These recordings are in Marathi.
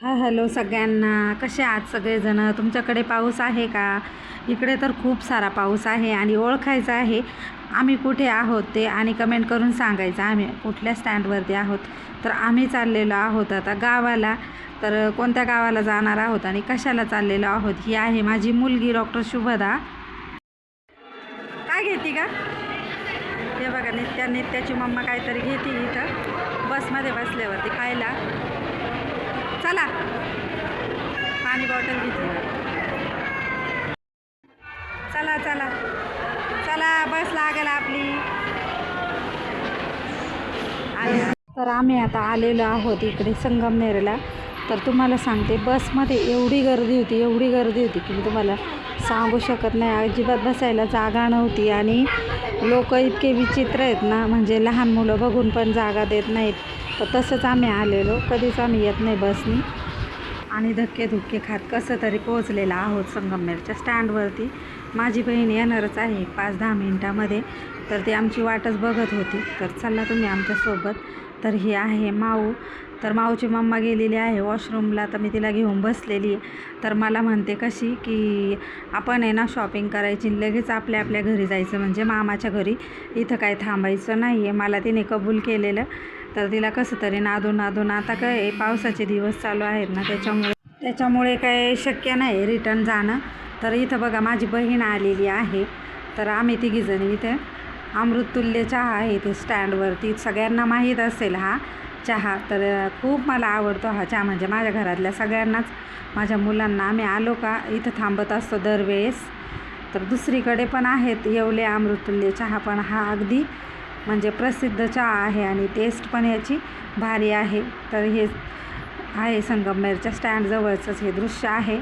हा हॅलो सगळ्यांना. कसे आहात सगळेजण? तुमच्याकडे पाऊस आहे का? इकडे तर खूप सारा पाऊस आहे आणि ओळखायचं आहे आम्ही कुठे आहोत ते आणि कमेंट करून सांगायचं. आम्ही कुठल्या स्टँडवरती आहोत? तर आम्ही चाललेलो आहोत आता गावाला. तर कोणत्या गावाला जाणार आहोत आणि कशाला चाललेलो आहोत? ही आहे माझी मुलगी डॉक्टर शुभदा. काय घेते का हे बघा नित्या नित्याची मम्मा काहीतरी घेते इथं. बसमध्ये बसल्यावरती खायला. चला. पाणी बॉटल घेतली. चला चला. चला बस लागेल आपली. तर आम्ही आता आलेलो आहोत इकडे संगमनेरला. तर तुम्हाला सांगते बसमध्ये एवढी गर्दी होती एवढी गर्दी होती की मी तुम्हाला सांगू शकत नाही. अजिबात बसायला जागा नव्हती आणि लोक इतके विचित्र आहेत ना म्हणजे लहान मुलं बघून पण जागा देत नाहीत. तर तसंच आम्ही आलेलो. कधीच आम्ही येत नाही बसनी. आणि धक्के धुक्के खात कसं तरी पोहोचलेला आहोत संगमनेरच्या स्टँडवरती. माझी बहीण येणारच आहे पाच दहा मिनटामध्ये. तर ती आमची वाटच बघत होती. तर चला तुम्ही आमच्यासोबत. तर ही आहे माऊ. तर माऊची मम्मा गेलेली आहे वॉशरूमला. तर मी तिला घेऊन बसलेली आहे. तर मला म्हणते कशी की आपण आहे ना शॉपिंग करायची लगेच आपल्या आपल्या घरी जायचं. म्हणजे मामाच्या घरी इथं काय थांबायचं नाही आहे मला तिने कबूल केलेलं. तर तिला कसं तरी नादून नादून. आता काय पावसाचे दिवस चालू आहेत ना त्याच्यामुळे त्याच्यामुळे काय शक्य नाही रिटर्न जाणं. तर इथं बघा माझी बहीण आलेली आहे. तर आम्ही तिघीजणी इथे अमृततुल्य चहा आहे इथे स्टँडवरती सगळ्यांना माहीत असेल हा चहा. तर खूप मला आवडतो हा चहा. म्हणजे माझ्या घरातल्या सगळ्यांनाच माझ्या मुलांना आम्ही आलो का इथं थांबत असतो दरवेळेस. तर दुसरीकडे पण आहेत येवले अमृततुल्य चहा. पण हा अगदी म्हणजे प्रसिद्ध चहा आहे आणि टेस्ट पण याची भारी आहे. तर हे आहे संगमनेरच्या स्टँडजवळचंच हे दृश्य आहे.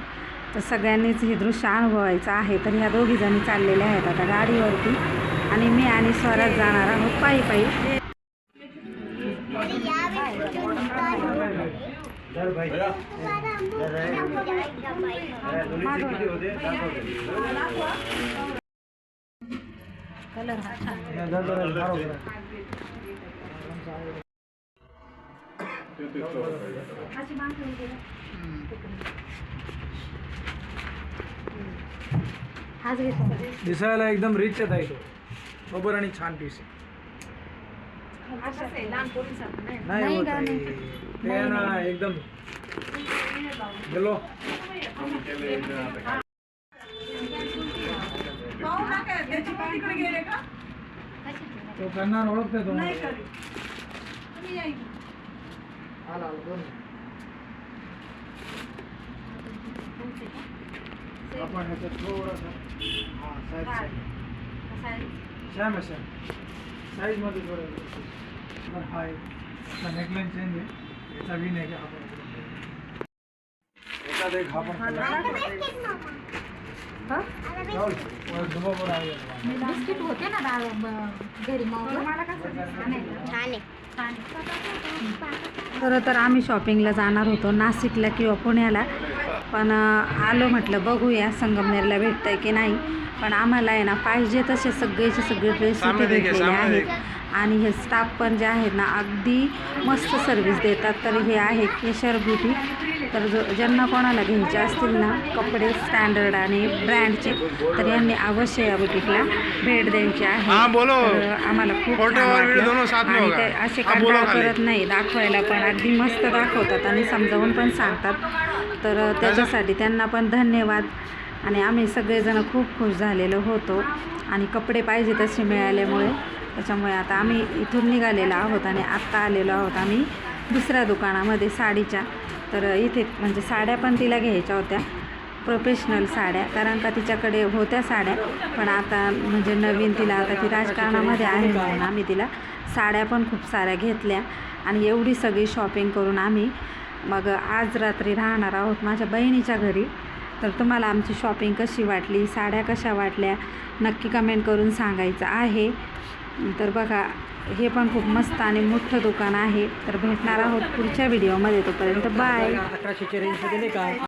तर सगळ्यांनीच हे दृश्य अनुभवायचं आहे. तर ह्या दोघीजणी चाललेल्या आहेत आता गाडीवरती. आणि मी आणि स्वरात जाणार आहोत पायी पायी. कलर हा छान अशी मागणी केली. हाच घेतो दिसायला एकदम रिच आहे तो बरोबर आणि छान पीस आहे नाही नाही होत का, आहे. नाही. ते आहे ना एकदम गेलो तो करणार ओळखते तो आला आला दोन। आपण ह्याच्यात थोडंसं हाँ साईज सॅम आहे सॅम साईजमध्ये थोडं पण हा एक नेकलाईन चेंज आहे याचा विन आहे की हा पण याच्यात एक हा पण बिस्किट होते ना डाळ ब- घरी मग मला कसं खरं तर आम्ही शॉपिंगला जाणार होतो नाशिकला किंवा पुण्याला. पण आलो म्हटलं बघूया संगमनेरला भेटतंय की नाही. पण आम्हाला आहे ना पाहिजे तसे सगळेचे सगळे ड्रेस इथे भेटलेले आहेत. आणि हे स्टाफ पण जे आहेत ना अगदी मस्त सर्विस देतात. तर हे आहे केशर ब्युटी तर जो ज्यांना कोणाला घ्यायचे असतील ना कपडे स्टँडर्ड आणि ब्रँडचे तर यांनी अवश्य या बुटीकला भेट द्यायची आहे. हाँ, आम्हाला खूप आणि होगा. ते असे कंटाळ. करत नाही दाखवायला पण अगदी मस्त दाखवतात आणि समजावून पण सांगतात. तर त्याच्यासाठी त्यांना पण धन्यवाद. आणि आम्ही सगळेजण खूप खुश झालेलो होतो. आणि कपडे पाहिजे तसे मिळाल्यामुळे. त्याच्यामुळे आता आम्ही इथून निघालेलो आहोत आणि आत्ता आलेलो आहोत आम्ही दुसऱ्या दुकानामध्ये साडीच्या. तर इथे म्हणजे साड्या पण तिला घ्यायच्या होत्या. प्रोफेशनल साड्या. कारण का तिच्याकडे होत्या साड्या. पण आता म्हणजे नवीन तिला आता ती राजकारणामध्ये आहे म्हणून आम्ही तिला साड्या पण खूप साऱ्या घेतल्या. आणि एवढी सगळी शॉपिंग करून आम्ही मग आज रात्री राहणार आहोत माझ्या बहिणीच्या घरी. तर तुम्हाला आमची शॉपिंग कशी वाटली साड्या कशा वाटल्या नक्की कमेंट करून सांगायचं आहे. तर बघा हे पण खूप मस्त आणि मोठं दुकान आहे. तर भेटणार आहोत पुढच्या व्हिडिओमध्ये तोपर्यंत बाय